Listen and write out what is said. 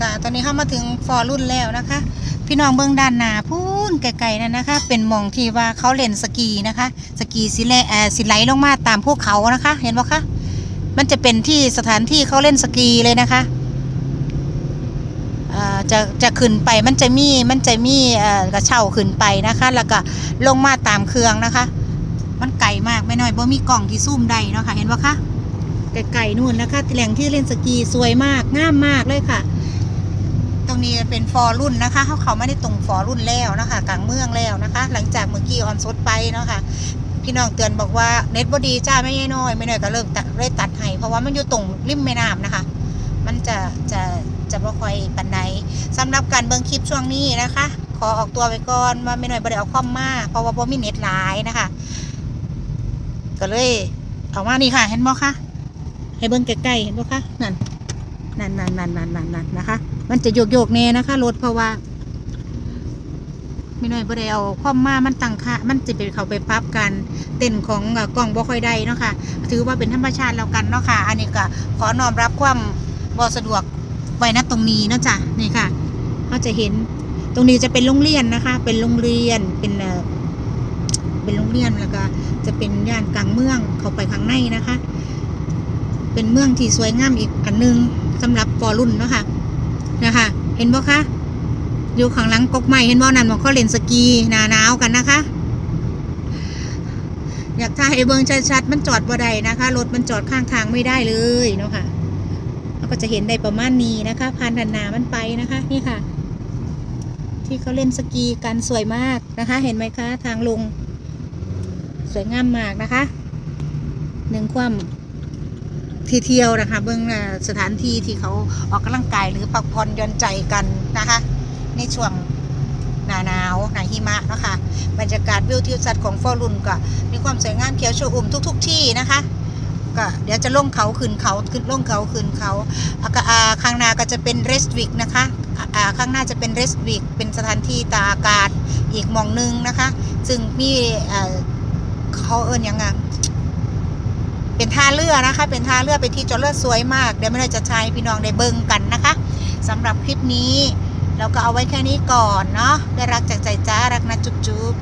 จ้าตอนนี้เข้ามาถึงฟอร์รุ่นแล้วนะคะ พี่น้องเบื้องด้านหน้าพูนไกลๆนั่นนะคะ เป็นมองที่ว่าเขาเล่นสกีนะคะ สกีสิเลเออสิไหลลงมาตามภูเขานะคะ เห็นปะคะมันจะเป็นที่สถานที่เขาเล่นสกีเลยนะคะจะจะขึ้นไปมันจะมีมันจะมีกระเช่าขึ้นไปนะคะ แล้วก็ลงมาตามเครื่องนะคะ มันไกลมากไม่น้อยบ่มีกล่องที่ซูมได้เนาะค่ะเห็นปะคะไกลๆนู่นนะคะแหล่งที่เล่นสกีสวยมากงามมากเลยค่ะ ตรงนี้เป็นฟอร์รุ่นนะคะเขาเขาไม่ได้ตรงฟอร์รุ่นแล้วนะคะกลางเมืองแล้วนะคะ หลังจากเมื่อกี้ออนสดไปเนาะค่ะพี่น้องเตือนบอกว่าเน็ตบดีจ้าไม่ย่น้อยไม่น้อยก็เริ่มตัดเลยตัดให้เพราะว่ามันอยู่ตรงริมแม่น้ำนะคะ มันจะจะจะบ่ค่อยปันใดสำหรับการเบิ่งคลิปช่วงนี้นะคะ ขอออกตัวไปก่อนว่าไม่น้อยบ่ได้เอาคอมมาเพราะว่าบ่มีเน็ตหลายนะคะ ก็เลยเอามานี่ค่ะ เห็นบ่คะให้เบิ่งใกล้ๆเห็นบ่คะนั่น นั่นนั่นนั่นนั่นนั่นนั่นนะคะ มันจะโยกโยกๆแน่นะคะรถเพราะว่าไม่น้อยบ่ได้เอาคอมมามันตั้งค่ามันจะเป็นเขาไปปรับกันเต้นของกล้องบ่ค่อยได้เนาะค่ะ ถือว่าเป็นธรรมชาติแล้วกันเนาะค่ะ อันนี้ก็ขอน้อมรับความบ่สะดวกไว้ณตรงนี้เนาะจ้ะนี่ค่ะเขาจะเห็นตรงนี้จะเป็นโรงเรียนนะคะ เป็นโรงเรียนเป็นเป็นโรงเรียนแล้วก็จะเป็นย่านกลางเมืองเข้าไปข้างในนะคะ เป็นเมืองที่สวยงามอีกอันหนึง สำหรับปอรุ่นเนาะค่ะนะคะ เห็นบ่คะอยู่ข้างหลังกกไม้เห็นบ่นั่นมองเขาเล่นสกีหนาหนาวกันนะคะ อยากถ่ายให้เบิ่งชัดๆมันจอดบ่ได้นะคะรถมันจอดข้างทางไม่ได้เลยเนาะค่ะเราก็จะเห็นได้ประมาณนี้นะคะผ่านทันนามันไปนะคะนี่ค่ะ ที่เขาเล่นสกีกันสวยมากนะคะ เห็นไหมคะ ทางลง สวยงามมากนะคะหนึ่งความ ที่เที่ยวนะคะ เบื้องหน้าสถานที่ที่เขาออกกำลังกายหรือพักผ่อนย่อนใจกันนะคะ ในช่วงหนาหนาวหนาหิมะนะคะบรรยากาศวิวทิวทัศน์ของฟอรุนก็มีความสวยงามเขียวชอุ่มทุก ๆ ที่นะคะ ก็เดี๋ยวจะลงเขาขึ้นเขาขึ้นลงเขาขึ้นเขาอาข้างหน้าก็จะเป็นเรสวิกนะคะข้างหน้าจะเป็นเรสวิกเป็นสถานที่ตากอากาศอีกมองหนึงนะคะ ซึ่งมีเอ่อเขาเอิญยังไง เป็นท่าเรือนะคะ เป็นท่าเรือเป็นที่จอดเรือสวยมากเดี๋ยวไม่ได้จะใช้พี่น้องได้เบิ่งกันนะคะสำหรับคลิปนี้เราก็เอาไว้แค่นี้ก่อนเนาะได้รักจากใจจ้ารักนะจุ๊บ